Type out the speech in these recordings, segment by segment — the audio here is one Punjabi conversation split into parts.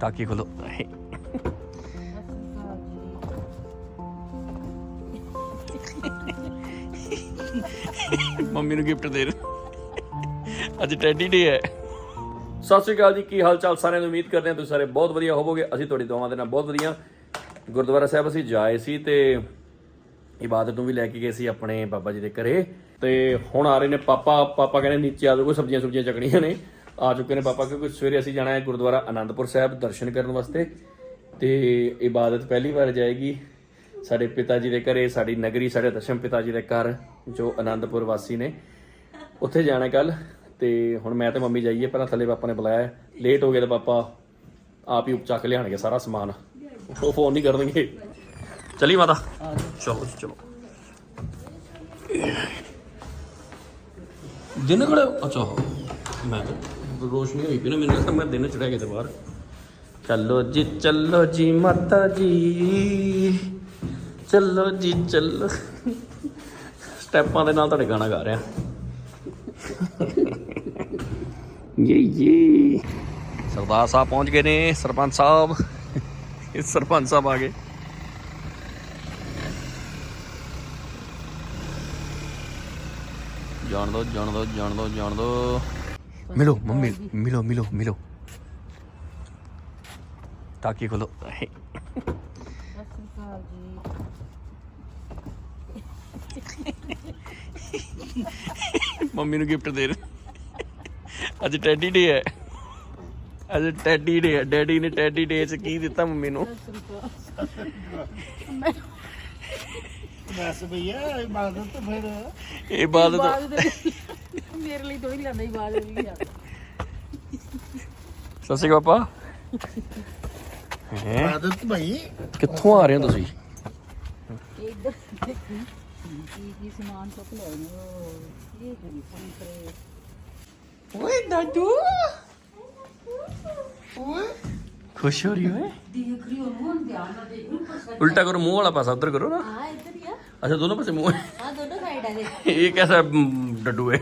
ਟਾਕੀ ਖੋਲੋ ਮੰਮੀ ਨੂੰ ਗਿਫਟ ਦੇ ਰਹੇ ਅੱਜ ਟੈਡੀ ਡੇ ਹੈ। ਸਤਿ ਸ਼੍ਰੀ ਅਕਾਲ ਜੀ ਕੀ ਹਾਲ ਚਾਲ ਸਾਰਿਆਂ ਨੂੰ? ਉਮੀਦ ਕਰਦੇ ਹਾਂ ਤੁਸੀਂ ਸਾਰੇ ਬਹੁਤ ਵਧੀਆ ਹੋਵੋਗੇ। ਅਸੀਂ ਤੁਹਾਡੀ ਦੁਆਵਾਂ ਦੇ ਨਾਲ ਬਹੁਤ ਵਧੀਆ। ਗੁਰਦੁਆਰਾ ਸਾਹਿਬ ਅਸੀਂ ਜਾਏ ਸੀ ਤੇ ਇਬਾਦਤ ਨੂੰ ਵੀ ਲੈ ਕੇ ਗਏ ਸੀ ਆਪਣੇ ਬਾਬਾ ਜੀ ਦੇ ਘਰੇ। ਤੇ ਹੁਣ ਆ ਰਹੇ ਨੇ ਪਾਪਾ। ਪਾਪਾ ਕਹਿੰਦੇ ਨੀਚੇ ਆ ਜਾਓ ਸਬਜ਼ੀਆਂ ਸੁਬਜ਼ੀਆਂ ਚੱਕਣੀਆਂ ਨੇ। ਆ ਚੁੱਕੇ ਨੇ ਪਾਪਾ ਕਿਉਂਕਿ ਸਵੇਰੇ ਅਸੀਂ ਜਾਣਾ ਹੈ ਗੁਰਦੁਆਰਾ ਆਨੰਦਪੁਰ ਸਾਹਿਬ ਦਰਸ਼ਨ ਕਰਨ ਵਾਸਤੇ। ਤੇ ਇਬਾਦਤ ਪਹਿਲੀ ਵਾਰ ਜਾਏਗੀ। ਸਾਡੇ ਪਿਤਾ ਜੀ ਦੇ ਘਰੇ, ਸਾਡੀ ਨਗਰੀ, ਸਾਡੇ ਦਸ਼ਮ ਪਿਤਾ ਜੀ ਦੇ ਘਰ, ਜੋ ਆਨੰਦਪੁਰ ਵਾਸੀ ਨੇ, ਉੱਥੇ ਜਾਣਾ ਕੱਲ। ਤੇ ਹੁਣ ਮੈਂ ਤੇ ਮੰਮੀ ਜਾਈਏ, ਪਹਿਲਾਂ ਥੱਲੇ ਪਾਪਾ ਨੇ ਬੁਲਾਇਆ। ਲੇਟ ਹੋ ਗਏ ਤਾਂ ਪਾਪਾ ਆਪ ਹੀ ਚੱਕ ਲਿਆਣਗੇ ਸਾਰਾ ਸਮਾਨ। ਉਹ ਫੋਨ ਨਹੀਂ ਕਰਨਗੇ। ਚਲੀ ਮਾਤਾ। ਚਲੋ ਚਲੋ। ਦਿਨ ਕੋਲ ਹੋ? ਅੱਛਾ, ਮੈਂ ਰੋਸ਼ਨੀ ਹੋਈ ਪਈ ਨਾ, ਮੈਨੂੰ ਲੱਗਦਾ ਮੈਂ ਦਿਨ ਚੜਿਆ ਕਿਤੇ ਬਾਹਰ। ਚਲੋ ਜੀ ਚਲੋ ਜੀ, ਮਾਤਾ ਜੀ। ਚਲੋ ਜੀ, ਚਲੋ। ਸਟੈਪਾਂ ਦੇ ਨਾਲ ਤੁਹਾਡੇ ਗਾਣਾ ਗਾ ਰਿਹਾ। ਯੇ ਯੇ। ਸਰਦਾਰ ਸਾਹਿਬ ਪਹੁੰਚ ਗਏ ਨੇ, ਸਰਪੰਚ ਸਾਹਿਬ। ਇਹ ਸਰਪੰਚ ਸਾਹਿਬ ਆ ਗਏ। ਜਾਣ ਦੋ ਜਾਣ ਦੋ ਜਾਣ ਦੋ ਜਾਣ ਦੋ। ਮਿਲੋ ਮੰਮੀ ਮਿਲੋ ਮਿਲੋ ਮਿਲੋ ਟਾਕੀ ਖੋਲੋ ਮੰਮੀ ਨੂੰ ਗਿਫਟ ਦੇ ਰਹੇ ਅੱਜ ਟੈਡੀ ਡੇ ਹੈ। ਅੱਜ ਟੈਡੀ ਡੇ ਹੈ। ਡੈਡੀ ਨੇ ਟੈਡੀ ਡੇ ਚ ਕੀ ਦਿੱਤਾ ਮੰਮੀ ਨੂੰ? ਬਸ ਭਈਆ ਇਬਾਦਤ ਤਾਂ ਫਿਰ ਇਹ ਬਾਤ ਤਾਂ ਮੇਰੇ ਲਈ ਥੋੜੀ ਲੈਂਦਾ ਹੀ ਬਾਅਦ ਵੀ ਆ? ਸਤਿ ਸ਼੍ਰੀ ਅਕਾਲ ਪਾਪਾ। ਹੈਂ? ਇਬਾਦਤ ਭਾਈ। ਕਿੱਥੋਂ ਆ ਰਹੇ ਹੋ ਤੁਸੀਂ? ਇੱਧਰ ਦੇਖੀ। ਕੀ ਕੀ ਸਮਾਨ ਚੁੱਕ ਲਿਆ ਉਹ ਇਹ ਜਿਹੜੀ ਸੰਤਰੇ ਓਏ ਦਾਦੂ। ਓਏ। ਖੁਸ਼ ਹੋ ਰਹੀ ਓਏ? ਦੇਖ ਰਹੀ ਹੋ ਮੂੰਹ ਧਿਆਨ ਨਾਲ ਦੇਖ ਰਹੀ ਉਲਟਾ ਕਰੋ ਮੂੰਹ ਵਾਲਾ ਪਾਸਾ ਉਧਰ ਕਰੋ ਨਾ। ਹਾਂ ਇੱਧਰ ਹੀ ਆ। ਅੱਛਾ ਦੋਨੋਂ ਪਾਸੇ ਮੂੰਹ। ਹੈ ਹਾਂ ਦੋਨੋਂ ਸਾਈਡ ਆ ਦੇ ਇਹ कैसा ਮ, ਡੱਡੂ ਹੈ?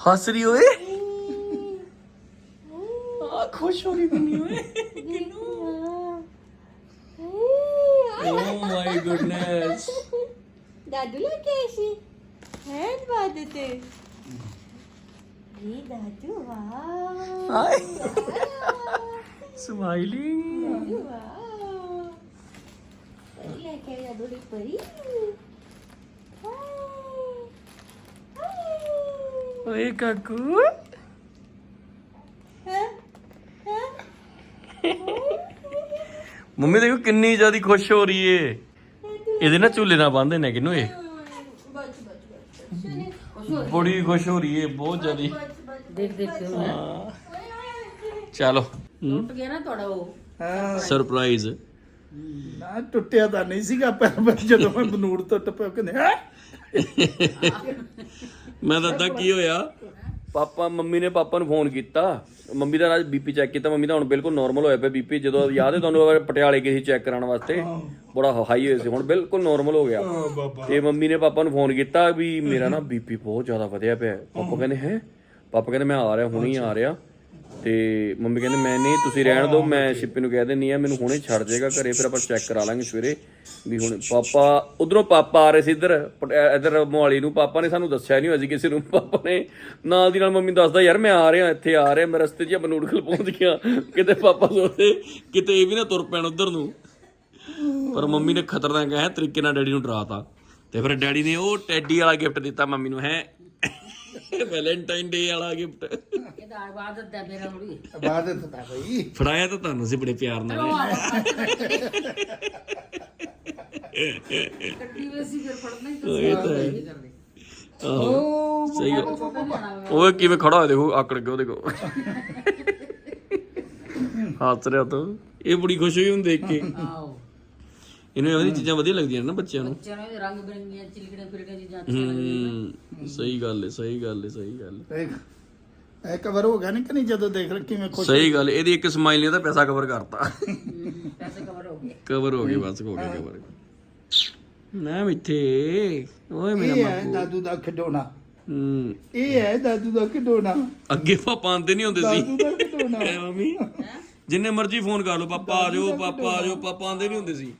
ਹੱਸ ਰਹੀ ਓਏ ਆ ਖੁਸ਼ ਹੋ ਰਹੀ ਬਣੀ ਓਏ ਓ ਮਾਈ ਗੁੱਡਨੈਸ ਦਾਦੂ ਲੈ ਕੇ ਆਈ ਹੈ ਬਾਦਤ ਇਹ ਦਾਦੂ ਵਾਹ ਹਾਈ ਸਮਾਈਲਿੰਗ ਵਾਹ ਲੈ ਕੇ ਆਇਆ ਬੜੀ ਪਰੀ ਓਏ ਕਾਕੂ। ਮੰਮੀ ਦੇਖੋ ਕਿੰਨੀ ਜ਼ਿਆਦਾ ਖੁਸ਼ ਹੋ ਰਹੀ ਏ। ਇਹਦੇ ਨਾਲ ਝੂਲੇ ਨਾਲ ਬੰਨਦੇ ਨੇ ਕਿਨੂੰ ਇਹ? ਬੜੀ ਖੁਸ਼ ਹੋ ਰਹੀ ਏ ਬਹੁਤ ਜ਼ਿਆਦਾ। ਦੇਖ ਦੇਖ ਕੇ ਚਲੋ। ਟੁੱਟ ਗਿਆ ਨਾ ਤੁਹਾਡਾ ਉਹ। ਹਾਂ। ਸਰਪ੍ਰਾਈਜ਼ ਨਾ ਟੁੱਟਿਆ ਤਾਂ ਨਹੀਂ ਸੀਗਾ ਪਰ ਜਦੋਂ ਮੈਂ ਬਨੂੜ ਤੋਂ ਟੱਪਿਆ ਕਹਿੰਦੇ ਹੈ? ਮੈਂ ਦੱਸਦਾ ਕੀ ਹੋਇਆ? ਪਾਪਾ ਮੰਮੀ ਨੇ ਪਾਪਾ ਨੂੰ ਫੋਨ ਕੀਤਾ। ਮੰਮੀ ਦਾ ਅੱਜ ਬੀਪੀ ਚੈੱਕ ਕੀਤਾ। ਮੰਮੀ ਦਾ ਹੁਣ ਬਿਲਕੁਲ ਨਾਰਮਲ ਹੋਇਆ ਪਿਆ ਬੀਪੀ। ਜਦੋਂ ਯਾਦ ਹੈ ਤੁਹਾਨੂੰ ਅਗਰ ਪਟਿਆਲੇ ਗਏ ਸੀ ਚੈੱਕ ਕਰਾਉਣ ਵਾਸਤੇ। ਬੜਾ ਹਾਈ ਹੋਇਆ ਸੀ। ਹੁਣ ਬਿਲਕੁਲ ਨਾਰਮਲ ਹੋ ਗਿਆ। ਤੇ ਮੰਮੀ ਨੇ ਪਾਪਾ ਨੂੰ ਫੋਨ ਕੀਤਾ ਵੀ ਮੇਰਾ ਨਾ ਬੀਪੀ ਬਹੁਤ ਜ਼ਿਆਦਾ ਵਧਿਆ ਪਿਆ। ਪਾਪਾ ਕਹਿੰਦੇ ਹੈ? ਪਾਪਾ ਕਹਿੰਦੇ ਮੈਂ ਆ ਰਿਹਾ ਹੁਣੀ ਆ ਰਿਹਾ। ਤੇ ਮੰਮੀ ਕਹਿੰਦੇ, ਮੈਂ ਨਹੀਂ, ਤੁਸੀਂ ਰਹਿਣ ਦਿਓ, ਮੈਂ ਸ਼ਿਪੀ ਨੂੰ ਕਹਿ ਦਿੰਨੀ ਆ ਮੈਨੂੰ ਹੁਣੇ ਛੱਡ ਜਾਏਗਾ ਘਰੇ, ਫਿਰ ਆਪਾਂ ਚੈੱਕ ਕਰਾ ਲਾਂਗੇ ਸਵੇਰੇ ਵੀ ਹੁਣ ਪਾਪਾ, ਉਧਰੋਂ ਪਾਪਾ ਆ ਰਹੇ ਸੀ ਇੱਧਰ ਪਟ- ਇੱਧਰ ਮੋਹਾਲੀ ਨੂੰ, ਪਾਪਾ ਨੇ ਸਾਨੂੰ ਦੱਸਿਆ ਨਹੀਂ ਹੋਇਆ ਸੀ ਕਿਸੇ ਨੂੰ, ਪਾਪਾ ਨੇ ਨਾਲ ਦੀ ਨਾਲ ਮੰਮੀ ਦੱਸਦਾ, ਯਾਰ, ਮੈਂ ਆ ਰਿਹਾ, ਇੱਥੇ ਆ ਰਿਹਾ, ਮੈਂ ਰਸਤੇ 'ਚ ਬਨੂੜਖਲ ਪਹੁੰਚ ਗਿਆ ਕਿਤੇ ਪਾਪਾ ਸੋਚਦੇ, ਕਿਤੇ ਇਹ ਵੀ ਨਾ ਤੁਰ ਪੈਣ ਉਧਰ ਨੂੰ। ਪਰ ਮੰਮੀ ਨੇ ਖਤਰਨਾਕ ਹੈ ਤਰੀਕੇ ਨਾਲ ਡੈਡੀ ਨੂੰ ਡਰਾਤਾ। ਤੇ ਫਿਰ ਡੈਡੀ ਨੇ ਉਹ ਟੈਡੀ ਵਾਲਾ ਗਿਫਟ ਦਿੱਤਾ ਮੰਮੀ ਨੂੰ, ਹੈ। ਵੈਲੈਂਟਾਈਨ ਡੇ ਵਾਲਾ ਗਿਫਟ। ਇਹਦਾ ਆਵਾਜ਼ਤ ਦਾ ਮੇਰਾ ਥੋੜੀ ਇਬਾਦਤ ਤਾਂ ਭਾਈ ਫੜਾਇਆ ਤਾਂ ਤੁਹਾਨੂੰ ਸੀ ਬੜੇ ਪਿਆਰ ਨਾਲ। ਕੱਟੀ ਵੇ ਸੀ ਫਿਰ ਫੜਨਾ ਹੀ ਇਹ ਤਾਂ ਹੈ। ਆਹੋ ਸਹੀ ਉਹ ਕਿਵੇਂ ਖੜਾ ਹੋਇਆ ਦੇਖੋ ਆਕੜ ਕੇ ਉਹਦੇ ਕੋ ਹੱਸ ਰਿਹਾ ਤੂੰ। ਇਹ ਬੜੀ ਖੁਸ਼ ਹੋਈ ਹੁਣ ਦੇਖ ਕੇ। ਆਓ ਇਹਨੂੰ ਇਹੋ ਜਿਹੀ ਚੀਜ਼ਾਂ ਵਧੀਆ ਲੱਗਦੀਆਂ ਨੇ ਨਾ ਬੱਚਿਆਂ ਨੂੰ। ਇਹ ਰੰਗ ਬਰੰਗੀਆਂ ਚਿਲਕੜੇ ਫਿਰਕੜੇ ਚੀਜ਼ਾਂ ਹੂੰ ਸਹੀ ਗੱਲ ਹੈ ਸਹੀ ਗੱਲ ਹੈ ਸਹੀ ਗੱਲ ਹੈ। ਦੇਖ ਇਹ ਕਵਰ ਹੋ ਗਿਆ ਨਹੀਂ ਕਿ ਨਹੀਂ ਜਦੋਂ ਦੇਖ ਲੈ ਕਿਵੇਂ ਖੁਸ਼ ਸਹੀ ਗੱਲ ਹੈ। ਇਹਦੀ ਇੱਕ ਸਮਾਈਲ ਨੇ ਤਾਂ ਪੈਸਾ ਕਵਰ ਕਰਤਾ। ਪੈਸੇ ਕਵਰ ਹੋ ਗਏ। ਕਵਰ ਹੋ ਗਏ ਬਸ ਹੋ ਗਿਆ ਕਵਰ ਨਾ ਮਿੱਥੇ ਓਏ ਮੇਰਾ ਇਹ ਹੈ ਦਾਦੂ ਦਾ ਖਿਡੌਣਾ। ਹੂੰ। ਇਹ ਹੈ ਦਾਦੂ ਦਾ ਖਿਡੌਣਾ। ਅੱਗੇ ਪਾਪਾ ਆਂਦੇ ਨਹੀਂ ਹੁੰਦੇ ਸੀ। ਦਾਦੂ ਦਾ ਖਿਡੌਣਾ। ਐ ਮੰਮੀ ਜਿੰਨੇ ਮਰਜ਼ੀ ਫੋਨ ਕਰ ਲਓ ਪਾਪਾ ਆ ਜਾਓ ਪਾਪਾ ਆ ਜਾਓ ਪਾਪਾ ਆਂਦੇ ਨਹੀਂ ਹੁੰਦੇ ਸੀ।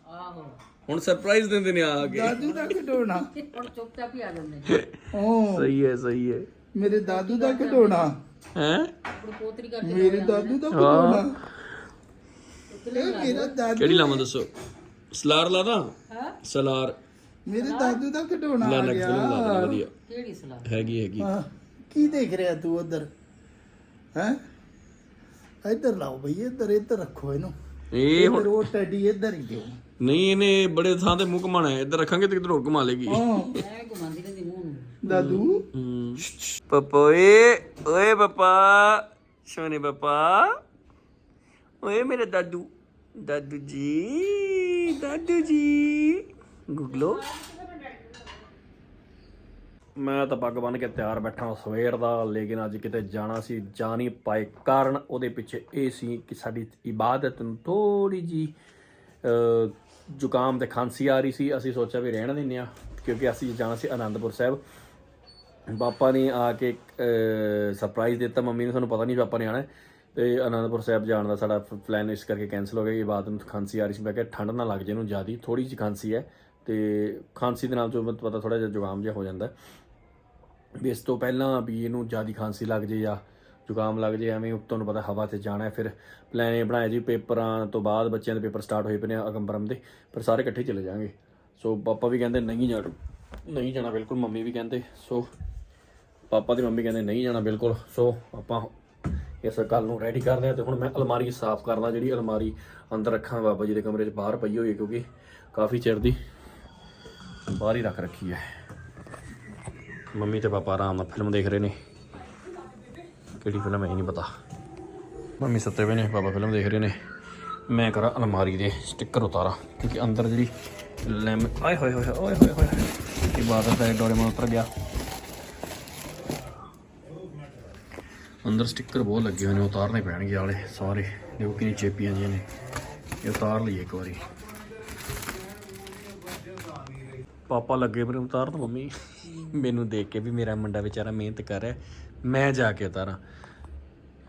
ਹੁਣ। ਸਰਪ੍ਰਾਈਜ਼ ਦਿੰਦੇ ਨੇ ਆ ਕੇ। ਦਾਦੂ ਦਾ ਖਿਡੌਣਾ ਹੁਣ ਚੁੱਪਚਾਪ ਹੀ ਆ ਜਾਂਦੇ ਓ। ਸਹੀ ਹੈ ਸਹੀ ਹੈ। ਮੇਰੇ ਦਾਦੂ ਦਾ ਖਿਡੌਣਾ ਹੈ? ਆਪਣੀ ਪੋਤਰੀ ਕਰਕੇ ਮੇਰੇ ਦਾਦੂ ਦਾ ਖਿਡੌਣਾ ਇਹ ਮੇਰਾ ਦਾਦੂ ਕਿਹੜੀ ਲਾਵਾਂ ਦੱਸੋ? ਸਲਾਰ ਲਾਦਾ? ਹਾਂ? ਸਲਾਰ। ਮੇਰੇ ਦਾਦੂ ਦਾ ਖਿਡੌਣਾ ਲੈ ਆ ਨੈਕਸਟ ਫਿਲਮ ਲਾ ਗਿਆ ਵਧੀਆ। ਕਿਹੜੀ ਸਲਾਹ ਹੈਗੀ ਹੈਗੀ। ਹਾਂ, ਕੀ ਦੇਖ ਰਿਹਾ ਤੂੰ ਉਧਰ? ਹੈ? ਇੱਧਰ ਲਾਓ ਭਈ ਇੱਧਰ ਇੱਧਰ ਰੱਖੋ ਇਹਨੂੰ। ਇਹ ਹੁਣ ਇੱਧਰ ਉਹ ਟੈਡੀ ਇੱਧਰ ਹੀ ਦਿਓ। ਨਹੀਂ ਇਹਨੇ ਬੜੇ ਥਾਂ ਤੇ ਮੂੰਹ ਘਮਾਣਾ ਹੈ। ਇੱਧਰ ਰੱਖਾਂਗੇ ਤੇ ਕਿਧਰ ਹੋਰ ਘੁਮਾ ਲੇਗੀ। ਹਾਂ। ਐ ਘੁਮਾਉਂਦੀ ਰਹਿੰਦੀ ਮੂੰਹ ਨੂੰ। ਦਾਦੂ। ਪਪਾ ਓਏ ਪਪਾ। ਸੋਨੇ ਪਪਾ। ਓਏ ਮੇਰੇ ਦਾਦੂ ਦਾਦੂ ਜੀ ਦਾਦੂ ਜੀ। ਗੁਗਲੋ ਮੈਂ ਤਾਂ ਪੱਗ ਬੰਨ ਕੇ ਤਿਆਰ ਬੈਠਾ ਸਵੇਰ ਦਾ ਲੇਕਿਨ ਅੱਜ ਕਿਤੇ ਜਾਣਾ ਸੀ ਜਾ ਨਹੀਂ ਪਾਏ ਕਾਰਨ ਉਹਦੇ ਪਿੱਛੇ ਇਹ ਸੀ ਕਿ ਸਾਡੀ ਇਬਾਦਤ ਨੂੰ ਥੋੜੀ ਜੀ ਜ਼ੁਕਾਮ ਤੇ ਖਾਂਸੀ ਆ ਰਹੀ ਸੀ, ਅਸੀਂ ਸੋਚਿਆ ਵੀ ਰਹਿਣ ਦਿੰਨੇ ਆ ਕਿਉਂਕਿ ਅਸੀਂ ਜਾਣਾ ਸੀ ਆਨੰਦਪੁਰ ਸਾਹਿਬ ਪਾਪਾ ਨੇ ਆ ਕੇ ਸਰਪ੍ਰਾਈਜ਼ ਦਿੱਤਾ ਮੰਮੀ ਨੂੰ, ਸਾਨੂੰ ਪਤਾ ਨਹੀਂ ਪਾਪਾ ਨੇ ਆਣਾ ਹੈ। ਤੇ ਅਨੰਦਪੁਰ ਸਾਹਿਬ ਜਾਣ ਦਾ ਸਾਡਾ ਪਲਾਨ ਇਸ ਕਰਕੇ ਕੈਨਸਲ ਹੋ ਗਿਆ, ਇਹ ਬਾਤ ਨੂੰ ਖਾਂਸੀ ਆ ਰਹੀ ਸੀ, ਮੈਂ ਕਿਹਾ ਠੰਡ ਨਾ ਲੱਗ ਜੇ ਇਹਨੂੰ ਜ਼ਿਆਦੀ ਥੋੜੀ ਜਿਹੀ ਖਾਂਸੀ ਹੈ ਤੇ ਖਾਂਸੀ ਦੇ ਨਾਲ ਜੋ ਮੈਨੂੰ ਪਤਾ ਥੋੜਾ ਜਿਹਾ ਜ਼ੁਕਾਮ ਜਿਹਾ ਹੋ ਜਾਂਦਾ ਹੈ। ਵੀ ਇਸ ਤੋਂ ਪਹਿਲਾਂ ਵੀ ਇਹਨੂੰ ਜ਼ਿਆਦੀ ਖਾਂਸੀ ਲੱਗ ਜੇ ਜਾਂ ਜ਼ੁਕਾਮ ਲੱਗ ਜੇ, ਐਵੇਂ ਤੁਹਾਨੂੰ ਪਤਾ ਹਵਾ ਤੇ ਜਾਣਾ ਫਿਰ ਪਲਾਨ ਇਹ ਬਣਾਇਆ ਜੀ, ਪੇਪਰਾਂ ਤੋਂ ਬਾਅਦ ਬੱਚਿਆਂ ਦੇ ਪੇਪਰ ਸਟਾਰਟ ਹੋਏ ਪਏ ਨੇ ਅਗੰਬਰਮ ਦੇ ਪਰ ਸਾਰੇ ਇਕੱਠੇ ਚਲੇ ਜਾਾਂਗੇ। ਸੋ ਪਾਪਾ ਵੀ ਕਹਿੰਦੇ ਨਹੀਂ ਜਾਣਾ ਨਹੀਂ ਜਾਣਾ ਬਿਲਕੁਲ, ਮੰਮੀ ਵੀ ਕਹਿੰਦੇ ਸੋ ਪਾਪਾ ਤੇ ਮੰਮੀ ਕਹਿੰਦੇ ਨਹੀਂ ਜਾਣਾ ਬਿਲਕੁਲ ਸੋ ਆਪਾਂ ਇਸ ਗੱਲ ਨੂੰ ਰੈਡੀ ਕਰਦੇ ਆ ਤੇ ਹੁਣ ਮੈਂ ਅਲਮਾਰੀ ਸਾਫ਼ ਕਰਨਾ ਜਿਹੜੀ ਅਲਮਾਰੀ ਅੰਦਰ ਰੱਖਾਂ ਬਾਬਾ ਜੀ ਦੇ ਕਮਰੇ 'ਚ, ਬਾਹਰ ਪਈ ਹੋਈ ਹੈ ਕਿਉਂਕਿ ਕਾਫੀ ਚਿਰ ਦੀ ਬਾਹਰ ਹੀ ਰੱਖ ਰੱਖੀ ਹੈ। ਮੰਮੀ ਤੇ ਪਾਪਾ ਆਰਾਮ ਨਾਲ ਫਿਲਮ ਦੇਖ ਰਹੇ ਨੇ। ਕਿਹੜੀ ਫਿਲਮ ਹੈ, ਇਹ ਨਹੀਂ ਪਤਾ। ਮੰਮੀ ਸੱਤੇ ਪਏ ਨੇ, ਪਾਪਾ ਫਿਲਮ ਦੇਖ ਰਹੇ ਨੇ। ਮੈਂ ਕਰਾਂ ਅਲਮਾਰੀ ਦੇ ਸਟicker ਉਤਾਰਾਂ, ਕਿਉਂਕਿ ਅੰਦਰ ਜਿਹੜੀ ਲੈਮ ਆਏ ਹੋਏ ਹੋਏ ਓਏ ਹੋਏ ਹੋਏ। ਇਬਾਦਤ ਦਾ ਡੋਰੇਮੋਨ ਉਤਰ ਗਿਆ। ਅੰਦਰ ਸਟicker ਬਹੁਤ ਲੱਗੇ ਹੋਏ ਨੇ, ਉਤਾਰਨੇ ਪੈਣਗੇ ਵਾਲੇ ਸਾਰੇ। ਦੇਖੋ ਕਿੰਨੀ ਚੇਪੀਆਂ ਜੀਆਂ ਨੇ। ਇਹ ਉਤਾਰ ਲਈਏ ਇੱਕ ਵਾਰੀ। ਪਾਪਾ ਲੱਗੇ ਮੇਰੇ ਉਤਾਰ ਦੋ ਮੰਮੀ। ਮੈਨੂੰ ਦੇਖ ਕੇ ਵੀ ਮੇਰਾ ਮੁੰਡਾ ਵਿਚਾਰਾ ਮਿਹਨਤ ਕਰ ਰਿਹਾ। ਮੈਂ ਜਾ ਕੇ ਉਤਾਰਾਂ।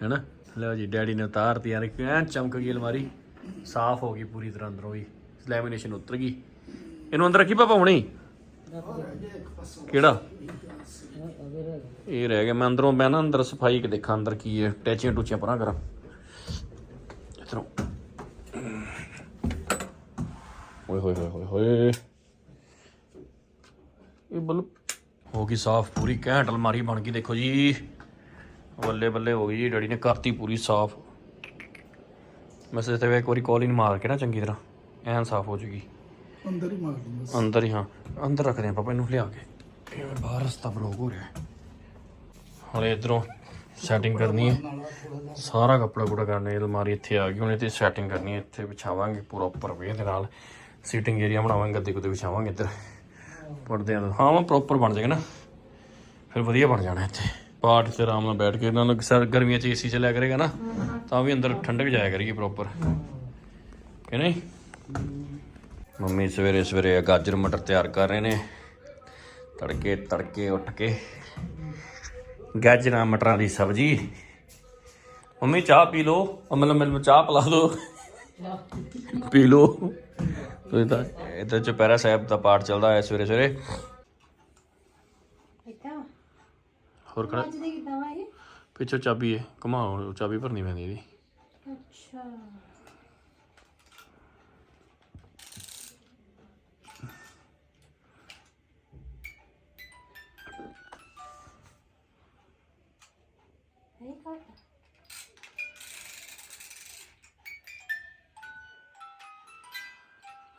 ਹੈਨਾ? ਲਓ ਜੀ, ਡੈਡੀ ਨੇ ਉਤਾਰਤੀ ਯਾਰ ਐਨ ਚਮਕ ਗਈ ਅਲਮਾਰੀ। ਸਾਫ਼ ਹੋ ਗਈ ਪੂਰੀ ਤਰ੍ਹਾਂ ਅੰਦਰੋਂ ਵੀ। ਲੈਮੀਨੇਸ਼ਨ ਉਤਰ ਗਈ। ਇਹਨੂੰ ਅੰਦਰ ਰੱਖੀ ਪਾਪਾ ਹੁਣੇ? ਕਿਹੜਾ? ਇਹ ਰਹਿ ਗਿਆ। ਮੈਂ ਅੰਦਰੋਂ, ਮੈਂ ਨਾ ਅੰਦਰ ਸਫ਼ਾਈ ਕਿ ਦੇਖਾਂ, ਅੰਦਰ ਕੀ ਹੈ। ਟੈਚੀਆਂ ਟੂਚੀਆਂ ਪਰਾਂ ਕਰਾਂ। ਇਧਰੋਂ। ਓਏ ਹੋਏ ਹੋਏ ਹੋਏ ਹੋਏ। ਇਹ ਬਲ ਹੋ ਗਈ ਸਾਫ਼ ਪੂਰੀ ਘੈਂਟ ਅਲਮਾਰੀ ਬਣ ਗਈ ਦੇਖੋ ਜੀ। ਬੱਲੇ ਬੱਲੇ ਹੋ ਗਈ ਜੀ ਡੈਡੀ ਨੇ ਕਰਤੀ ਪੂਰੀ ਸਾਫ਼। ਮੈਸੇਜ ਤੇ ਇੱਕ ਵਾਰੀ ਕਾਲ ਹੀ ਮਾਰ ਕੇ ਨਾ ਚੰਗੀ ਤਰ੍ਹਾਂ ਐਨ ਸਾਫ਼ ਹੋ ਜੂਗੀ। ਅੰਦਰ ਹੀ ਮਾਰ ਦੂੰਗਾ ਅੰਦਰ ਹੀ ਹਾਂ। ਅੰਦਰ ਰੱਖਦੇ ਆ ਪਾਪਾ ਇਹਨੂੰ ਲਿਆ ਕੇ। ਇਹ ਬਾਹਰ ਰਸਤਾ ਬਲੌਕ ਹੋ ਰਿਹਾ। ਹੁਣ ਇਧਰੋਂ ਸੈਟਿੰਗ ਕਰਨੀ ਹੈ। ਸਾਰਾ ਕੱਪੜਾ ਕੁੜਾ ਕਰਨਾ ਹੈ ਅਲਮਾਰੀ ਇੱਥੇ ਆ ਗਈ ਹੁਣ ਇੱਥੇ ਸੈਟਿੰਗ ਕਰਨੀ ਹੈ। ਇੱਥੇ ਵਿਛਾਵਾਂਗੇ ਪੂਰਾ ਉੱਪਰ ਵੇ ਦੇ ਨਾਲ। ਸੀਟਿੰਗ ਏਰੀਆ ਬਣਾਵਾਂਗੇ ਗੱਦੇ ਗੁੱਦੇ ਵਿਛਾਵਾਂਗੇ ਇੱਧਰ। ਪੜਦੇ ਆ ਹਾਂ, ਮੈਂ ਪ੍ਰੋਪਰ ਬਣ ਜਾਏਗਾ ਨਾ। ਫਿਰ ਵਧੀਆ ਬਣ ਜਾਣਾ ਇੱਥੇ। ਪਾਠ ਤੇ ਆਰਾਮ ਨਾਲ ਬੈਠ ਕੇ ਇਹਨਾਂ ਨੂੰ ਸਰ ਗਰਮੀਆਂ ਚ ਏਸੀ ਚੱਲਿਆ ਕਰੇਗਾ ਨਾ, ਤਾਂ ਵੀ ਅੰਦਰ ਠੰਡਕ ਜਾਇਆ ਕਰੇਗੀ ਪ੍ਰੋਪਰ ਕਿ ਨਹੀਂ? ਮੰਮੀ ਸਵੇਰੇ ਸਵੇਰੇ ਗਾਜਰ ਮਟਰ ਤਿਆਰ ਕਰ ਰਹੇ ਨੇ। ਤੜਕੇ ਤੜਕੇ ਉੱਠ ਕੇ ਗਾਜਰਾਂ, ਮਟਰਾਂ ਦੀ ਸਬਜ਼ੀ। ਮੰਮੀ, ਚਾਹ ਪੀ ਲਓ। ਮਤਲਬ ਮੈਨੂੰ ਚਾਹ ਪਿਲਾ ਦਿਓ। ਪੀ ਲਓ। ਤੁਸੀਂ ਤਾਂ ਇੱਧਰ ਚੁਪਹਿਰਾ ਸਾਹਿਬ ਦਾ ਪਾਠ ਚੱਲਦਾ ਹੈ ਸਵੇਰੇ ਸਵੇਰੇ। ਹੋਰ ਕਿਹੜਾ ਅੱਜ ਦੇ ਕਿਦਾਂ ਵਾ ਇਹ? ਪਿੱਛੋਂ ਚਾਬੀ ਹੈ ਘੁਮਾਓ ਚਾਬੀ ਭਰਨੀ ਪੈਂਦੀ ਇਹਦੀ। ਅੱਛਾ।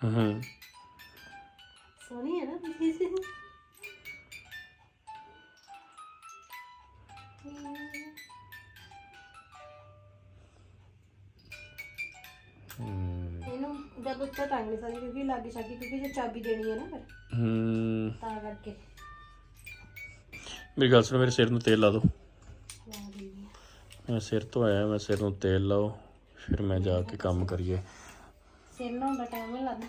ਹੂੰ ਸੋਹਣੀ ਹੈ। ਨਾ ਪਲੀਜ਼ ਇਹਨੂੰ ਜਦ ਉੱਤੇ ਟੰਗ ਨਹੀਂ ਸਕਦੀ ਕਿਉਂਕਿ ਲਾਗੇ ਛਾਗੀ ਕਿਉਂਕਿ ਜੇ ਚਾਬੀ ਦੇਣੀ ਹੈ ਨਾ ਫਿਰ। ਹੂੰ। ਤਾਂ ਕਰਕੇ। ਮੇਰੀ ਗੱਲ ਸੁਣੋ ਮੇਰੇ ਸਿਰ ਨੂੰ ਤੇਲ ਲਾ ਦਿਓ। ਲਾ ਦੀ ਮੈਂ ਸਿਰ ਤੋਂ ਆਇਆ ਮੈਂ ਸਿਰ ਨੂੰ ਤੇਲ ਲਾਓ ਫਿਰ ਮੈਂ ਜਾ ਕੇ ਕੰਮ ਕਰੀਏ। ਸਿਰ ਨਹਾਉਣ ਦਾ ਟਾਈਮ ਨਹੀਂ ਲੱਗਦਾ।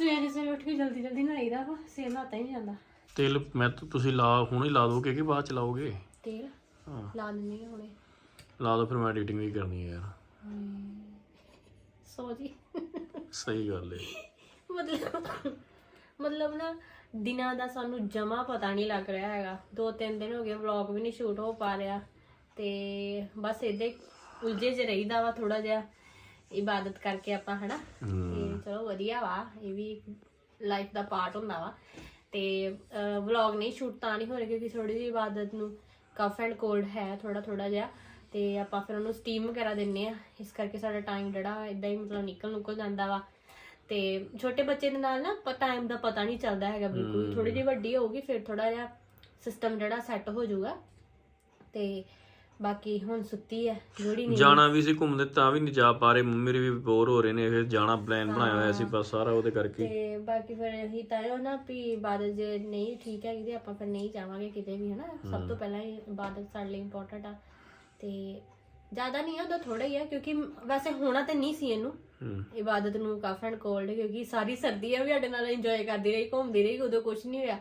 ਸਵੇਰੇ ਸਵੇਰੇ ਉੱਠ ਕੇ ਜਲਦੀ ਜਲਦੀ ਨਹਾਈਦਾ ਵਾ ਸਿਰ ਨਹਾਤਾ ਹੀ ਨਹੀਂ ਜਾਂਦਾ। ਤੇਲ ਮੈਂ ਤਾਂ ਤੁਸੀਂ ਲਾ ਹੁਣ ਹੀ ਲਾ ਦੋਗੇ ਕਿ ਬਾਅਦ ਚ ਲਾਓਗੇ? ਤੇਲ? ਹਾਂ। ਲਾ ਦਿੰਨੀ ਆ ਹੁਣੇ। ਲਾ ਦੋ ਫਿਰ ਮੈਂ ਐਡੀਟਿੰਗ ਵੀ ਕਰਨੀ ਹੈ ਯਾਰ। ਸੋ ਜੀ। ਸਹੀ ਗੱਲ ਹੈ ਮਤਲਬ ਮਤਲਬ ਨਾ ਦਿਨਾਂ ਦਾ ਸਾਨੂੰ ਜਮਾ ਪਤਾ ਨਹੀਂ ਲੱਗ ਰਿਹਾ ਹੈਗਾ। ਦੋ ਤਿੰਨ ਦਿਨ ਹੋ ਗਏ ਵਲੌਗ ਵੀ ਨਹੀਂ ਸ਼ੂਟ ਹੋ ਪਾ ਰਿਹਾ। ਤੇ ਬਸ ਹੀ ਉਲਝੇ ਚ ਰਹੀਦਾ ਵਾ ਥੋੜਾ ਜਿਹਾ। ਇਬਾਦਤ ਕਰਕੇ ਆਪਾਂ ਹਨਾ ਤੇ ਚਲੋ ਵਧੀਆ ਵਾ ਇਹ ਵੀ ਲਾਈਫ ਦਾ ਪਾਰਟ ਹੁੰਦਾ ਵਾ। ਤੇ ਵਲੌਗ ਨਹੀਂ ਸ਼ੂਟ ਤਾਂ ਨਹੀਂ ਹੋ ਰਿਹਾ ਕਿਉਂਕਿ ਥੋੜੀ ਜਿਹੀ ਇਬਾਦਤ ਨੂੰ ਕਫ ਐਂਡ ਕੋਲਡ ਹੈ ਥੋੜਾ ਥੋੜਾ ਜਿਹਾ। ਤੇ ਆਪਾਂ ਫਿਰ ਉਹਨੂੰ ਸਟੀਮ ਵਗੈਰਾ ਦਿੰਨੇ ਆ। ਇਸ ਕਰਕੇ ਸਾਡਾ ਟਾਈਮ ਜਿਹੜਾ ਇਦਾਂ ਹੀ ਮਤਲਬ ਨਿਕਲ ਨਿਕਲ ਜਾਂਦਾ ਵਾ। ਤੇ ਛੋਟੇ ਬੱਚੇ ਦੇ ਨਾਲ ਨਾ ਟਾਈਮ ਦਾ ਪਤਾ ਨਹੀਂ ਚੱਲਦਾ ਹੈਗਾ ਬਿਲਕੁਲ। ਥੋੜੀ ਜਿਹੀ ਵੱਡੀ ਹੋਊਗੀ ਫਿਰ ਥੋੜਾ ਜਿਹਾ ਸਿਸਟਮ ਜਿਹੜਾ ਸੈੱਟ ਹੋ ਜਾਊਗਾ। ਤੇ ਬਾਕੀ ਹੁਣ ਸੁੱਤੀ ਹੈ ਜਿਹੜੀ ਨਹੀਂ ਜਾਣਾ ਵੀ ਸੀ ਘੁੰਮਦੇ ਤਾਂ ਵੀ ਨਹੀਂ ਜਾ ਪਾ ਰਹੇ। ਮੰਮੀ ਵੀ ਬੋਰ ਹੋ ਰਹੇ ਨੇ ਫਿਰ ਜਾਣਾ ਪਲਾਨ ਬਣਾਇਆ ਹੋਇਆ ਸੀ ਬਸ ਸਾਰਾ ਉਹਦੇ ਕਰਕੇ। ਤੇ ਬਾਕੀ ਫਿਰ ਇਹੀ ਤਾਂ ਉਹ ਨਾ ਵੀ ਇਬਾਦਤ ਜੇ ਨਹੀਂ ਠੀਕ ਹੈ ਕਿਤੇ ਆਪਾਂ ਫਿਰ ਨਹੀਂ ਜਾਵਾਂਗੇ ਕਿਤੇ ਵੀ ਹਨਾ? ਸਭ ਤੋਂ ਪਹਿਲਾਂ ਇਹ ਇਬਾਦਤ ਸਾਡੇ ਲਈ ਇੰਪੋਰਟੈਂਟ ਆ। ਤੇ ਜ਼ਿਆਦਾ ਨਹੀਂ ਆ ਉਹਦਾ ਥੋੜਾ ਹੀ ਆ ਕਿਉਂਕਿ ਵੈਸੇ ਹੋਣਾ ਤੇ ਨਹੀਂ ਸੀ ਇਹਨੂੰ। ਹੂੰ। ਇਬਾਦਤ ਨੂੰ ਕਾਫ ਐਂਡ ਕੋਲਡ ਕਿਉਂਕਿ ਸਾਰੀ ਸਰਦੀ ਆ ਵੀ ਸਾਡੇ ਨਾਲ ਇੰਜੋਏ ਕਰਦੀ ਰਹੀ ਘੁੰਮਦੀ ਰਹੀ ਉਦੋਂ ਕੁਝ ਨਹੀਂ ਹੋਇਆ।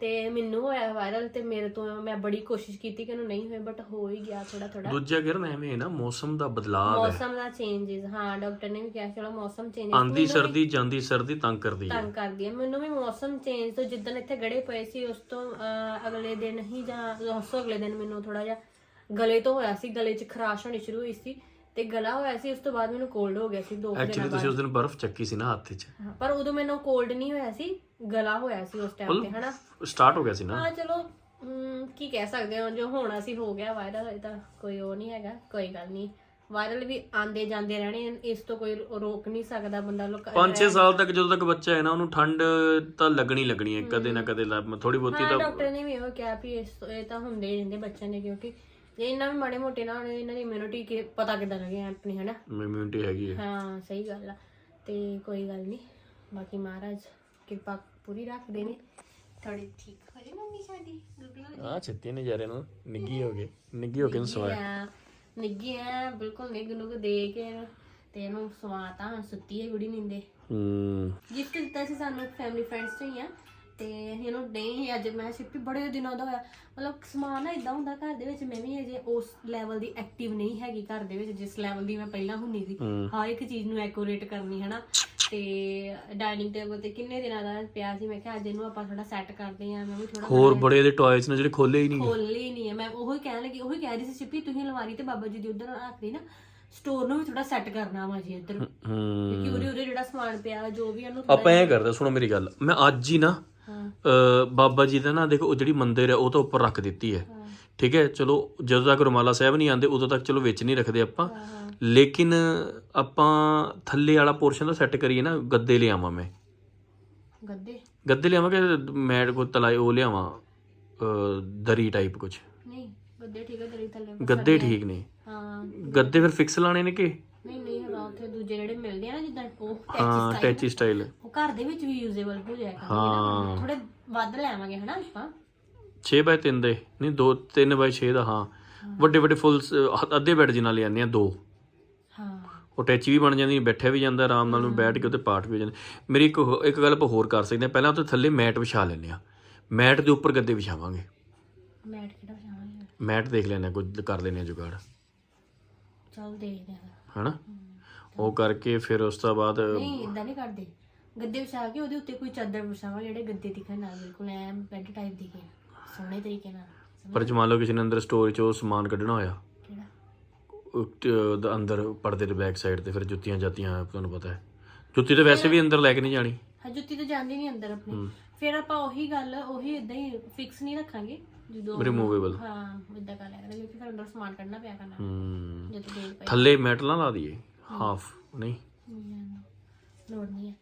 ਤੇ ਮੈਨੂੰ ਹੋਇਆ ਵਾਇਰਲ ਤੇ ਮੇਰੇ ਤੋਂ ਮੈਂ ਬੜੀ ਕੋਸ਼ਿਸ਼ ਕੀਤੀ ਕਿ ਇਹਨੂੰ ਨਹੀਂ ਹੋਏ ਬਟ ਹੋ ਹੀ ਗਿਆ ਥੋੜਾ ਥੋੜਾ ਦੂਜਾ ਕਿਰਨ ਐਵੇਂ ਹੈ ਨਾ ਮੌਸਮ ਦਾ ਬਦਲਾਅ ਹੈ। ਮੌਸਮ ਦਾ ਚੇਂਜਸ ਹਾਂ ਡਾਕਟਰ ਨੇ ਵੀ ਕਿਹਾ ਚਲੋ ਮੌਸਮ ਚੇਂਜ ਆਂਦੀ ਸਰਦੀ ਜਾਂਦੀ ਸਰਦੀ ਤੰਗ ਕਰਦੀ ਹੈ। ਤੰਗ ਕਰਦੀ ਹੈ। ਮੈਨੂੰ ਵੀ ਮੌਸਮ ਚੇਂਜ ਤੋਂ ਜਿੱਦਣ ਇੱਥੇ ਗੜੇ ਪਏ ਸੀ ਉਸ ਤੋਂ ਅਹ, ਅਗਲੇ ਦਿਨ ਹੀ ਜਾਂ ਉਸ ਤੋਂ ਅਗਲੇ ਦਿਨ ਮੈਨੂੰ ਥੋੜਾ ਜਿਹਾ ਗਲੇ ਤੋਂ ਹੋਇਆ ਸੀ ਗਲੇ 'ਚ ਖਰਾਸ਼ ਹੋਣੀ ਸ਼ੁਰੂ ਹੋਈ ਸੀ ਤੇ ਗਲਾ ਹੋਇਆ ਸੀ ਉਸ ਤੋਂ ਬਾਅਦ ਮੈਨੂੰ ਕੋਲਡ ਹੋ ਗਿਆ ਸੀ ਦੋ ਕੁ ਦਿਨਾਂ ਐਕਚੁਅਲੀ ਤੁਸੀਂ ਉਸ ਦਿਨ ਬਰਫ਼ ਚੱਕੀ ਸੀ ਨਾ ਹੱਥ 'ਚ। ਹਾਂ, ਪਰ ਉਦੋਂ ਮੈਨੂੰ ਕੋਲਡ ਨਹੀਂ ਹੋਇਆ ਸੀ। ਗਲਾ ਹੋਇਆ ਸੀ ਉਸ ਟਾਈਮ ਤੇ ਹਨਾ? ਸਟਾਰਟ ਹੋ ਗਿਆ ਸੀ ਨਾ। ਹਾਂ ਚਲੋ ਹਮ, ਕੀ ਕਹਿ ਸਕਦੇ ਹਾਂ ਜੋ ਹੋਣਾ ਸੀ ਹੋ ਗਿਆ ਵਾਇਰਲ ਇਹ ਤਾਂ ਕੋਈ ਉਹ ਨਹੀਂ ਹੈਗਾ ਕੋਈ ਗੱਲ ਨਹੀਂ। ਵਾਇਰਲ ਵੀ ਆਂਦੇ ਜਾਂਦੇ ਰਹਿਣੇ ਇਸ ਤੋਂ ਕੋਈ ਰੋ- ਰੋਕ ਨਹੀਂ ਸਕਦਾ ਬੰਦਾ ਲੋਕ 5-6 ਸਾਲ ਤੱਕ ਜਦੋਂ ਤੱਕ ਬੱਚਾ ਹੈ ਨਾ ਉਹਨੂੰ ਠੰਡ ਤਾਂ ਲੱਗਣੀ ਲੱਗਣੀ ਹੈ ਕਦੇ ਨਾ ਕਦੇ ਥੋੜੀ ਬਹੁਤੀ ਹਾਂ ਤਾਂ ਡਾਕਟਰ ਨੇ ਵੀ ਇਹੋ ਕਿਹਾ ਵੀ ਇਸ ਇਹ ਤਾਂ ਹੁੰਦੇ ਹੀ ਰਹਿੰਦੇ ਬੱਚਿਆਂ ਦੇ ਕਿਉਂਕਿ ਜੇ ਇਹਨਾਂ ਵੀ ਮਾੜੇ ਮੋਟੇ ਨਾ ਹੋਣੇ ਇਹਨਾਂ ਦੀ ਇਮਿਊਨਿਟੀ ਕਿ ਪਤਾ ਕਿੱਦਾਂ ਲੱਗੇ ਆਪਣੀ ਹਨਾ? ਇਮਿਊਨਿਟੀ ਹੈਗੀ ਹੈ। ਹਾਂ ਸਹੀ ਗੱਲ ਆ ਤੇ ਕੋਈ ਗੱਲ ਨਹੀਂ ਬਾਕੀ ਮਹਾਰਾਜ ਕਿਰਪਾ ਪੂਰੀ ਰੱਖਦੇ ਨੇ ਥੋੜੀ ਠੀਕ ਹੋ ਜੇ ਮੰਮੀ ਸਾਡੀ ਗੁੱਗਲੂ ਆ ਛੱਤੀ ਨਜ਼ਾਰੇ ਨੂੰ ਨਿੱਗੀ ਹੋ ਗਏ ਨਿੱਗੀ ਹੋ ਕੇ ਸਵਾਇਆ ਆ ਨਿੱਗੀ ਆ ਬਿਲਕੁਲ ਨਿੱਗ ਨੁਗ ਦੇ ਕੇ ਤੇ ਇਹਨੂੰ ਸਵਾਤਾ ਸੁੱਤੀ ਹੈ ਗੁੜੀ ਨਿੰਦੇ ਹੂੰ ਗਿਫਟ ਦਿੱਤਾ ਸੀ ਸਾਨੂੰ ਫੈਮਿਲੀ ਫਰੈਂਡਸ ਤੋਂ ਹੀ ਆ ਤੇ ਇਹਨੂੰ ਨਹੀਂ ਅੱਜ ਮੈਂ ਸਿੱਪੀ ਬੜੇ ਦਿਨਾਂ ਦਾ ਹੋਇਆ। ਮਤਲਬ ਸਮਾਨ ਨਾ ਇਦਾਂ ਹੁੰਦਾ ਘਰ ਦੇ ਵਿੱਚ ਮੈਂ ਵੀ ਅਜੇ ਉਸ ਲੈਵਲ ਦੀ ਐਕਟਿਵ ਨਹੀਂ ਹੈਗੀ ਘਰ ਦੇ ਵਿੱਚ ਜਿਸ ਲੈਵਲ ਦੀ ਮੈਂ ਪਹਿਲਾਂ ਹੁੰਦੀ ਸੀ। ਹਰ ਇੱਕ ਚੀਜ਼ ਨੂੰ ਐਕੂਰੇਟ ਕਰਨੀ ਹਨਾ? ਤੇ ਡਾਈਨਿੰਗ ਟੇਬਲ ਤੇ ਕਿੰਨੇ ਦਿਨਾਂ ਦਾ ਪਿਆ ਸੀ ਮੈਂ ਕਿਹਾ ਅੱਜ ਇਹਨੂੰ ਆਪਾਂ ਥੋੜਾ ਸੈੱਟ ਕਰਦੇ ਆ ਮੈਂ ਵੀ ਥੋੜਾ ਹੋਰ ਬੜੇ ਇਹਦੇ ਟੌਇਜ਼ ਨੇ ਜਿਹੜੇ ਖੋਲੇ ਹੀ ਨਹੀਂ ਖੋਲੀ ਨਹੀਂ ਹੈ। ਮੈਂ ਉਹੀ ਕਹਿਣ ਲੱਗੀ ਉਹੀ ਕਹਿ ਰਹੀ ਸੀ ਸਿੱਪੀ ਤੁਸੀਂ ਅਲਮਾਰੀ ਤੇ ਬਾਬਾ ਜੀ ਦੀ ਉਧਰ ਰੱਖਦੀ ਨਾ ਸਟੋਰ ਨੂੰ ਵੀ ਥੋੜਾ ਸੈੱਟ ਕਰਨਾ ਵਾ ਜੀ ਇੱਧਰ। ਹੂੰ। ਕਿਉਂਕਿ ਉਰੇ ਉਰੇ ਜਿਹੜਾ ਸਮਾਨ ਪਿਆ ਜੋ ਵੀ ਉਹਨੂੰ ਆਪਾਂ ਐਂ ਕਰਦੇ ਸੁਣੋ ਮੇਰੀ ਗੱਲ। ਮੈਂ ਅੱਜ ਹੀ ਨਾ ਹਾਂ ਅ, ਬਾਬਾ ਜੀ ਦਾ ਨਾ ਦੇਖੋ ਉਹ ਜਿਹੜੀ ਮੰਦਿਰ ਹੈ ਉਹ ਤਾਂ ਉੱਪਰ ਰੱਖ ਦਿੱਤੀ ਹੈ। ਠੀਕ ਹੈ? ਚਲੋ ਜਦੋਂ ਤੱਕ ਰੁਮਾਲਾ ਸਾਹਿਬ ਨਹੀਂ ਆਉਂਦੇ ਉਦੋਂ ਤੱਕ ਚਲੋ ਵਿੱਚ ਨਹੀਂ ਰੱਖਦੇ ਆਪਾਂ। ਲੇਕਿਨ ਆਪਾਂ ਥੱਲੇ ਵਾਲਾ ਪੋਰਸ਼ਨ ਦਾ ਸੈੱਟ ਕਰੀਏ ਨਾ ਗੱਦੇ ਲਿਆਵਾਂ ਮੈਂ। ਗੱਦੇ? ਗੱਦੇ ਲਿਆਵਾਂ ਕਿ ਮੈਟ ਕੋ ਤਲਾਈ ਉਹ ਲਿਆਵਾਂ ਅ, ਦਰੀ ਟਾਈਪ ਕੁਝ ਨਹੀਂ ਗੱਦੇ ਠੀਕ ਹੈ ਤੇਰੀ ਥੱਲੇ ਗੱਦੇ ਠੀਕ ਨੇ। ਹਾਂ। ਗੱਦੇ ਫਿਰ ਫਿਕਸ ਲਾਣੇ ਨੇ ਕਿ? ਦੂਜੇ ਜਿਹੜੇ ਮਿਲਦੇ ਆ ਨਾ ਜਿੱਦਾਂ ਉਹ ਹਾਂ ਟੈਚੀ ਟੈਚੀ ਸਟਾਈਲ ਉਹ ਘਰ ਦੇ ਵਿੱਚ ਵੀ ਯੂਜ਼ੇਬਲ ਹੋ ਜਾਇਆ ਹਾਂ। ਥੋੜੇ ਵੱਧ ਲੈਵਾਂਗੇ ਹਨਾ ਆਪਾਂ 6 ਬਾਈ 3 ਦੇ। ਨਹੀਂ 2 3 ਬਾਈ 6 ਦਾ ਹਾਂ। ਵੱਡੇ ਵੱਡੇ ਫੁੱਲ ਅੱਧੇ ਬੈੱਡ ਜਿਨ੍ਹਾਂ ਲੈ ਆਉਂਦੇ ਆ ਦੋ। ਹਾਂ। ਉਹ ਟੈਚੀ ਵੀ ਬਣ ਜਾਂਦੀ ਬੈਠਿਆ ਵੀ ਜਾਂਦਾ ਆਰਾਮ ਨਾਲ ਨੂੰ ਬੈਠ ਕੇ ਉੱਤੇ ਪਾਠ ਵੀ ਹੋ ਜਾਂਦਾ। ਮੇਰੀ ਇੱਕ ਹੋ- ਇੱਕ ਗੱਲ ਆਪਾਂ ਹੋਰ ਕਰ ਸਕਦੇ ਹਾਂ। ਪਹਿਲਾਂ ਉੱਤੇ ਥੱਲੇ ਮੈਟ ਵਿਛਾ ਲੈਂਦੇ ਆ ਮੈਟ ਦੇ ਉੱਪਰ ਗੱਦੇ ਵਿਛਾਵਾਂਗੇ। ਮੈਟ ਕਿਹੜਾ ਪਛਾਵਾਂਗੇ ਮੈਟ ਦੇਖ ਲੈਂਦੇ ਹਾਂ ਕੁਝ ਕਰ ਲੈਂਦੇ ਆ ਜੁਗਾੜ। ਚੱਲ ਦੇਖਦੇ ਆ ਹਨਾ? ਉਹ ਕਰਕੇ ਫਿਰ ਉਸ ਤੋਂ ਬਾਅਦ ਨਹੀਂ ਇਦਾਂ ਨਹੀਂ ਕਰਦੇ। ਗੱਦੇ ਵਿਛਾ ਕੇ ਉਹਦੇ ਉੱਤੇ ਕੋਈ ਚਾਦਰ ਵਿਛਾਵਾਂ ਜਿਹੜੇ ਗੱਦੇ ਦਿਖਣ ਨਾਲ ਬਿਲਕੁਲ ਐ ਬੈੱਡ ਟਾਈਪ ਦਿਖੇ। ਸੋਹਣੇ ਤਰੀਕੇ ਨਾਲ। ਪਰ ਜੇ ਮੰਨ ਲਓ ਕਿਸੇ ਨੇ ਅੰਦਰ ਸਟੋਰ 'ਚ ਉਹ ਸਮਾਨ ਕੱਢਣਾ ਹੋਇਆ। ਕਿਹੜਾ? ਉਹਦਾ ਅੰਦਰ ਪਰਦੇ ਦੇ ਬੈਕ ਸਾਈਡ ਤੇ ਫਿਰ ਜੁੱਤੀਆਂ ਜਾਤੀਆਂ ਤੁਹਾਨੂੰ ਪਤਾ ਹੈ। ਜੁੱਤੀ ਤਾਂ ਵੈਸੇ ਵੀ ਅੰਦਰ ਲੈ ਕੇ ਨਹੀਂ ਜਾਣੀ। ਹਾਂ ਜੁੱਤੀ ਤਾਂ ਜਾਂਦੀ ਨਹੀਂ ਅੰਦਰ ਆਪਣੀ। ਫਿਰ ਆਪਾਂ ਉਹੀ ਗੱਲ ਉਹੀ ਇਦਾਂ ਹੀ ਫਿਕਸ ਨਹੀਂ ਰੱਖਾਂਗੇ। ਜਦੋਂ ਰਿਮੂਵੇਬਲ ਹਾਂ ਇਦਾਂ ਕਰ ਲਿਆ ਕਰਾਂਗੇ ਕਿਉਂਕਿ ਫਿਰ ਅੰਦਰ ਸਮਾਨ ਕੱਢਣਾ ਪਿਆ ਕਰਨਾ। ਹੂੰ। ਜਦੋਂ ਦੇਖ ਪਈ। ਥੱਲੇ ਮੈਟ ਨਾ ਲਾ ਦਈਏ। ਹਾਫ ਨਹੀਂ? ਲੋੜ ਨਹੀਂ ਹੈ।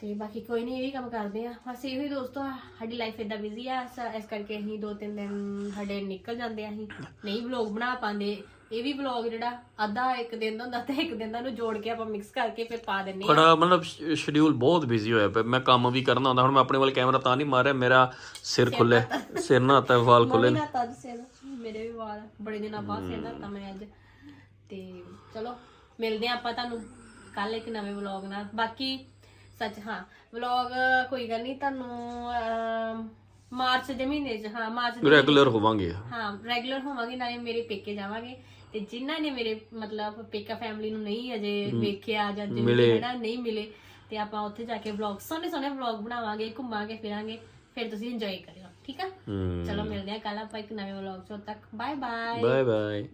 ਤੇ ਬਾਕੀ ਕੋਈ ਨਹੀਂ ਇਹ ਵੀ ਕੰਮ ਕਰਦੇ ਆ। ਬਸ ਇਹੋ ਹੀ ਦੋਸਤੋ ਸਾਡੀ ਲਾਈਫ ਇਦਾਂ ਬਿਜ਼ੀ ਆ ਸ- ਇਸ ਕਰਕੇ ਅਸੀਂ ਦੋ ਤਿੰਨ ਦਿਨ ਸਾਡੇ ਨਿਕਲ ਜਾਂਦੇ ਆ ਅਸੀਂ। ਨਹੀਂ ਵਲੌਗ ਬਣਾ ਪਾਉਂਦੇ ਇਹ ਵੀ ਵਲੌਗ ਜਿਹੜਾ ਅੱਧਾ ਇੱਕ ਦਿਨ ਦਾ ਹੁੰਦਾ ਤੇ ਇੱਕ ਦਿਨ ਦਾ ਨੂੰ ਜੋੜ ਕੇ ਆਪਾਂ ਮਿਕਸ ਕਰਕੇ ਫਿਰ ਪਾ ਦਿੰਨੇ ਆ। ਬੜਾ ਮਤਲਬ ਸ਼ਡਿਊਲ ਬਹੁਤ ਬਿਜ਼ੀ ਹੋਇਆ ਪਿਆ। ਮੈਂ ਕੰਮ ਵੀ ਕਰਨਾ ਹੁੰਦਾ ਹੁਣ ਮੈਂ ਆਪਣੇ ਵੱਲ ਕੈਮਰਾ ਤਾਂ ਨਹੀਂ ਮਾਰਿਆ ਮੇਰਾ ਸਿਰ ਖੁੱਲੇ ਸਿਰ ਨਾ ਹੱਥ ਵਾਲ ਖੁੱਲੇ ਮੰਮੀ ਨਾਲ ਤਾਂ ਅੱਜ ਸਿਰ ਮੇਰੇ ਵੀ ਵਾਲ ਬੜੇ ਦਿਨਾਂ ਬਾਅਦ ਸਿਰ ਧਰਤਾ ਮੈਂ ਅੱਜ। ਤੇ ਚਲੋ ਮਿਲਦੇ ਆ ਆਪਾਂ ਤੁਹਾਨੂੰ ਕੱਲ ਇੱਕ ਨਵੇਂ ਵਲੌਗ ਨਾਲ। ਬਾਕੀ ਸੱਚ ਹਾਂ ਵਲੌਗ ਕੋਈ ਗੱਲ ਨਹੀਂ ਤੁਹਾਨੂੰ ਅਮ, ਮਾਰਚ ਦੇ ਮਹੀਨੇ 'ਚ ਹਾਂ ਮਾਰਚ ਦੇ ਰੈਗੂਲਰ ਹੋਵਾਂਗੇ ਹਾਂ। ਰੈਗੂਲਰ ਹੋਵਾਂਗੇ ਨਾਲੇ ਮੇਰੇ ਪੇਕੇ ਜਾਵਾਂਗੇ। ਤੇ ਜਿਨ੍ਹਾਂ ਨੇ ਮੇਰੇ ਮਤਲਬ ਪੇਕਾ ਫੈਮਿਲੀ ਨੂੰ ਨਹੀਂ ਅਜੇ ਵੇਖਿਆ ਜਾਂ ਜਿਨ੍ਹਾਂ ਜਿਹੜਾ ਨਹੀਂ ਮਿਲੇ ਤੇ ਆਪਾਂ ਉੱਥੇ ਜਾ ਕੇ ਵਲੌਗ ਸੋਹਣੇ ਸੋਹਣੇ ਵਲੌਗ ਬਣਾਵਾਂਗੇ ਘੁੰਮਾਂਗੇ ਫਿਰਾਂਗੇ ਫਿਰ ਤੁਸੀਂ ਇੰਜੋਏ ਕਰਿਓ ਠੀਕ ਆ? ਹੂੰ। ਚਲੋ ਮਿਲਦੇ ਆ ਕੱਲ ਆਪਾਂ ਇੱਕ ਨਵੇਂ ਵਲੌਗ ਚ ਉਦ ਤੱਕ ਬਾਏ ਬਾਏ ਬਾਏ ਬਾਏ